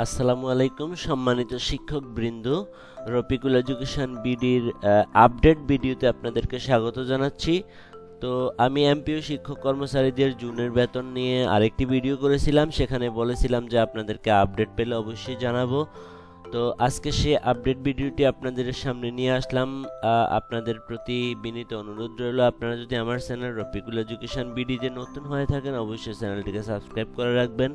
আসসালামু আলাইকুম সম্মানিত শিক্ষক বৃন্দ রফিকুল এডুকেশন বিডির আপডেট ভিডিওতে আপনাদেরকে স্বাগত জানাচ্ছি। তো আমি এমপিও শিক্ষক কর্মচারীদের জুনের বেতন নিয়ে আরেকটি ভিডিও করেছিলাম। সেখানে বলেছিলাম যে আপনাদেরকে আপডেট পেলে অবশ্যই জানাব। তো আজকে সে আপডেট ভিডিওটি আপনাদের সামনে নিয়ে আসলাম। আপনাদের প্রতি বিনীত অনুরোধ রইল। আপনারা যদি আমার চ্যানেল রফিকুল এডুকেশন বিডিতে নতুন হয়ে থাকেন, অবশ্যই চ্যানেলটিকে সাবস্ক্রাইব করে রাখবেন।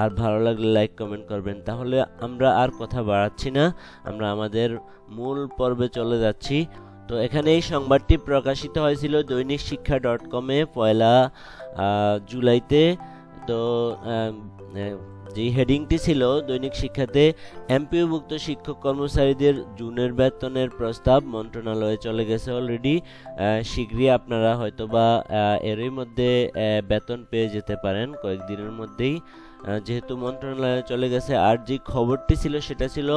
আর ভালো লাগলে লাইক কমেন্ট করবেন। তাহলে আমরা আর কথা বাড়াচ্ছি না। আমরা আমাদের মূল পর্বে চলে যাচ্ছি। তো এখানে এই সংবাদটি প্রকাশিত হয়েছিল দৈনিক শিক্ষা ডট কমে পয়লা জুলাইতে। তো যে হেডিংটি ছিল দৈনিক শিক্ষাতে এমপিওভুক্ত শিক্ষক কর্মচারীদের জুনের বেতনের প্রস্তাব মন্ত্রণালয়ে চলে গেছে অলরেডি শীঘ্রই আপনারা হয়তোবা এরই মধ্যে বেতন পেয়ে যেতে পারেন কয়েকদিনের মধ্যেই। যেহেতু মন্ত্রণালয়ে চলে গেছে, আর যে খবরটি ছিল সেটা ছিল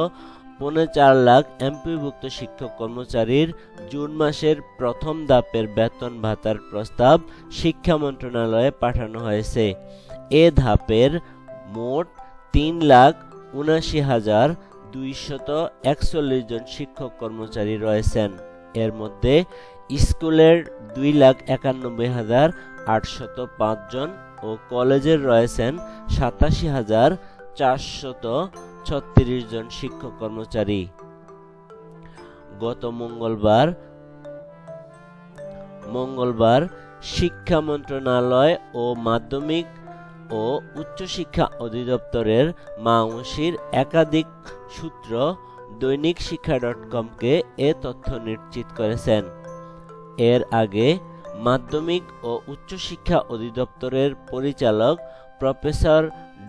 পৌনে চার লাখ এমপিভুক্ত শিক্ষক কর্মচারীর জুন মাসের প্রথম ধাপের বেতন ভাতার প্রস্তাব শিক্ষা মন্ত্রণালয়ে পাঠানো হয়েছে। এ ধাপের মোট তিন লাখ উনাশি হাজার দুইশত একচল্লিশ জন শিক্ষক কর্মচারী রয়েছেন। এর মধ্যে স্কুলের দুই লাখ একানব্বই হাজার আটশত পাঁচ জন ও কলেজের রয়েছেন সাতাশি হাজার চারশত ছত্রিশ জন শিক্ষক কর্মচারী। গত মঙ্গলবার মঙ্গলবার শিক্ষা মন্ত্রণালয় ও মাধ্যমিক ও উচ্চশিক্ষা অধিদপ্তরের মাউসির একাধিক সূত্র দৈনিক শিক্ষা ডট কমকে এ তথ্য নিশ্চিত করেছেন। এর আগে মাধ্যমিক ও উচ্চশিক্ষা অধিদপ্তরের পরিচালক professor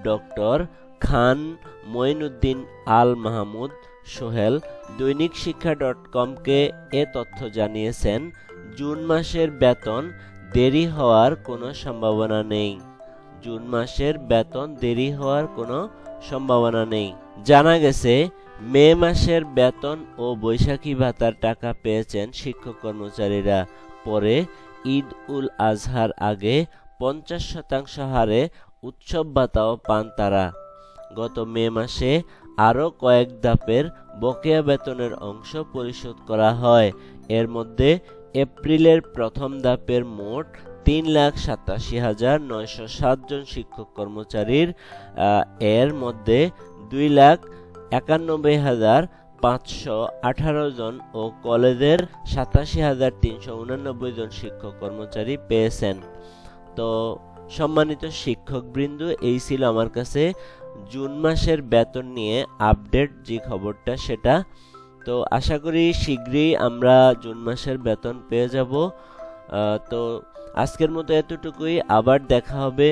doctor Khan Moinuddin Al Mahmud Sohel Dainik Shiksha dot কমকে এ তথ্য জানিয়েছেন, জুন মাসের বেতন দেরি হওয়ার কোনো সম্ভাবনা নেই। জুন মাসের বেতন দেরি হওয়ার কোনো সম্ভাবনা নেই। জানা গেছে, মে মাসের বেতন ও বৈশাখী ভাতার টাকা পেয়েছেন শিক্ষক কর্মচারীরা। পরে ঈদ উল আজহার আগে পঞ্চাশ শতাংশ হারে উৎসব ভাতাও পান তারা। গত মে মাসে আরও কয়েক ধাপের বকেয়া বেতনের অংশ পরিশোধ করা হয়। এর মধ্যে এপ্রিলের প্রথম ধাপের মোট তিন লাখ সাতাশি হাজার নয়শো সাতজন শিক্ষক কর্মচারীর এর মধ্যে দুই লাখ একানব্বই হাজার পাঁচশো আঠারো জন ও কলেজের সাতাশি হাজার তিনশো উনানব্বই জন শিক্ষক কর্মচারী পেয়েছেন। তো সম্মানিত শিক্ষকবৃন্দ, এই ছিল আমার কাছে জুন মাসের বেতন নিয়ে আপডেট যে খবরটা সেটা। তো আশা করি শীঘ্রই আমরা জুন মাসের বেতন পেয়ে যাব। তো আজকের মতো এতটুকুই, আবার দেখা হবে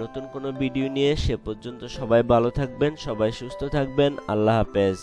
নতুন কোনো ভিডিও নিয়ে। সে পর্যন্ত সবাই ভালো থাকবেন, সবাই সুস্থ থাকবেন। আল্লাহ হাফেজ।